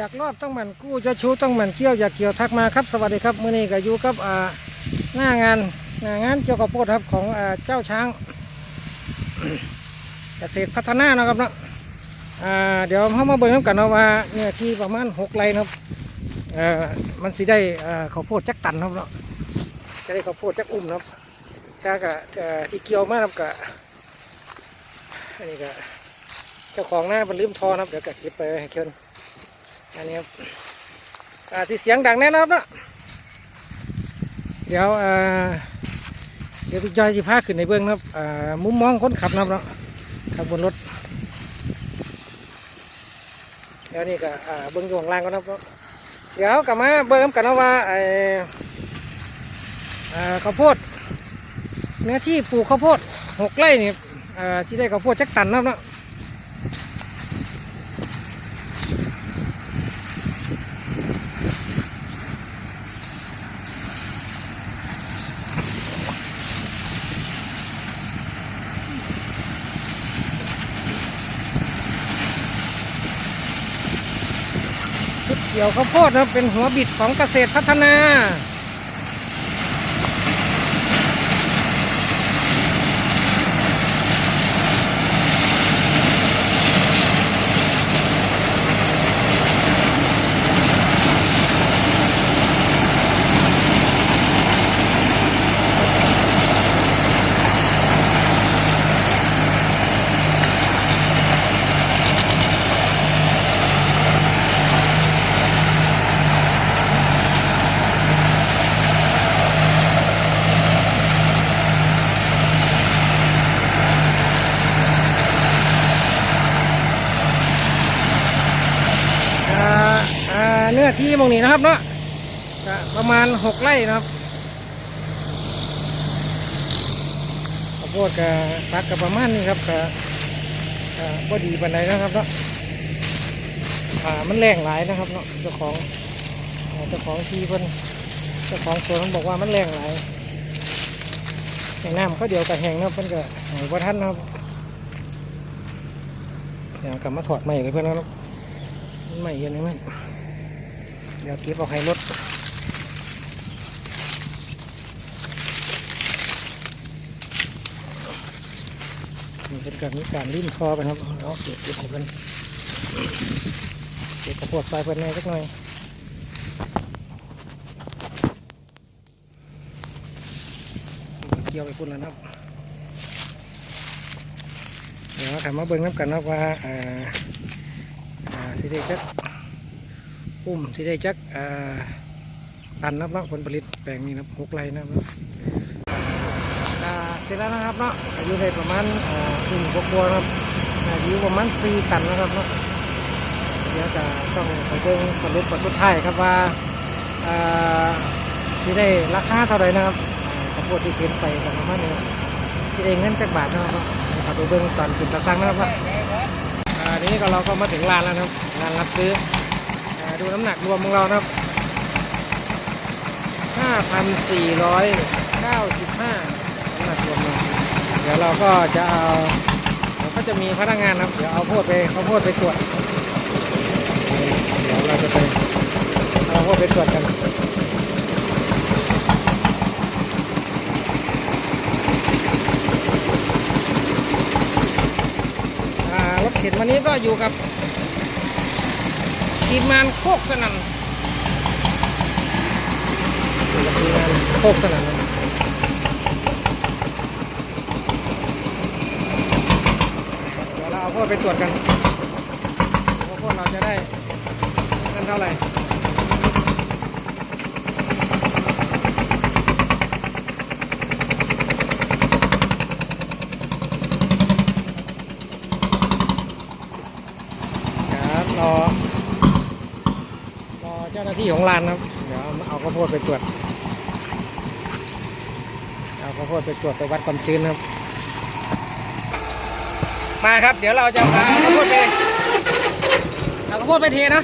ดักรอบต้องหมันกู้เจ้าชู้ต้องหมันเกี่ยวอย่าเกี่ยวทักมาครับ สวัสดีครับมื้อนี้ก็อยู่กับอ่าหน้างานหน้างานเกี่ยวกับโพดครับของอ่าเจ้าช้างเกษตรพัฒนานะครับเนาะอ่าเดี๋ยวเขามาเบิ่งน้ำกันเนาะว่าเนี่ยที่ประมาณหกไร่นะครับเอ่อมันสิได้อ่าข้าวโพดจักตันครับเนาะจะได้ข้าวโพดจักอุ้มนะครับถ้ากะเอ่อที่เกี่ยวมาครับกะอันนี้ก็เจ้าของหน้าเป็นลืมทอนะครับเดี๋ยวก็เก็บไปให้เคิน อันนี้ครับอาที่เสียงดังแน่นอนเนาะเดี๋ยวอ่าเดี๋ยวพี่จอยสิพาขึ้นในเบื้องนะครับอ่ามุมมองคนขับนะครับเนาะขับบนรถเดี๋ยวนี่ก็อ่าเบิ้องอยู่ข้างล่างก็นะครับเดี๋ยวกลับมาเบิ้องกันนะว่าไอ้อ่าข้าวโพดเนื้อที่ปลูกข้าวโพดหกไร่นี่อ่าที่ได้ข้าวโพดจักตันนะครับเนาะ ชุดเกี่ยวข้าวโพดนะเป็นหัวบิดของเกษตรพัฒนา อ่าอ่า เนื้อที่หมองนี้นะครับเนาะประมาณหกไร่นะครับข้าวโพดกับพักกับประมาณนี้ครับก็ก็บ่ดีปานใดนะครับเนาะอ่ามันแรงหลายนะครับเนาะเจ้าของเจ้าของที่เพิ่นเจ้าของสวนเพิ่นบอกว่ามันแรงหลายแห่งน้ำเขาเดียวกับแห่งนะเพิ่นก็หายว่าท่านนะครับเดี๋ยวกลับมาถอดใหม่กับเพื่อนนะครับไม่เย็นเลยมั้ง เดี๋ยวเก็บเอาให้รถนี่เป็นการมีการลิ้นคอไปครับเอาเก็บเก็บให้เพิ่นเก็บกระโพดทรายเพิ่นแน่สักหน่อยเกี่ยวไปพุ่นแล้วนะครับเดี๋ยวขันมาเบิ่งน้ำกันนะครับว่าอ่าอ่าสิได้จัก ปุ่มสิได้จักอ่าตันนับเนาะผลผลิตแปลงนี้นะหกไร่นะครับเสร็จแล้วนะครับเนาะอายุได้ประมาณอ่าปุ่มกบัวนะครับอายุประมาณสี่ตันนะครับเนาะเดี๋ยวจะต้องไปเบิ่งสรุปวันสุดท้ายครับว่าอ่ได้ราคาเท่าไหร่นะครับข้าวโพดที่เข็นไปกันประมาณนี้สิได้เงินจักบาทนะครับเนาะเดี๋ยวเขับไปเบิ่งตอนกินตะซังนะครับเนาะอ่านี้ก็เราก็มาถึงร้านแล้วนะครับร้านรับซื้อ ดูน้ำหนักรวมของเรานะครับ 5,495น้ำหนักรวมเราเดี๋ยวเราก็จะเอาเราก็จะมีพนักงานนะครับเดี๋ยวเอาโพดไปเขาโพดไปตรวจเดี๋ยวเราจะไปเอาโพดไปตรวจกันอ่ารถเข็นวันนี้ก็อยู่กับ ทีมงานโคกสนั่นอยู่กับทีมงานโคกสนั่นเดี๋ยวเราเอาพวกไปตรวจกันว่าพวกเราจะได้เงินเท่าไหร่ครับรอรอ เจ้าหน้าที่ของลานครับ เดี๋ยวเอาข้าวโพดไปตรวจ เอาข้าวโพดไปตรวจไปวัดความชื้นครับ มาครับ เดี๋ยวเราจะเอาข้าวโพดไปเอาข้าวโพดไปเทนะ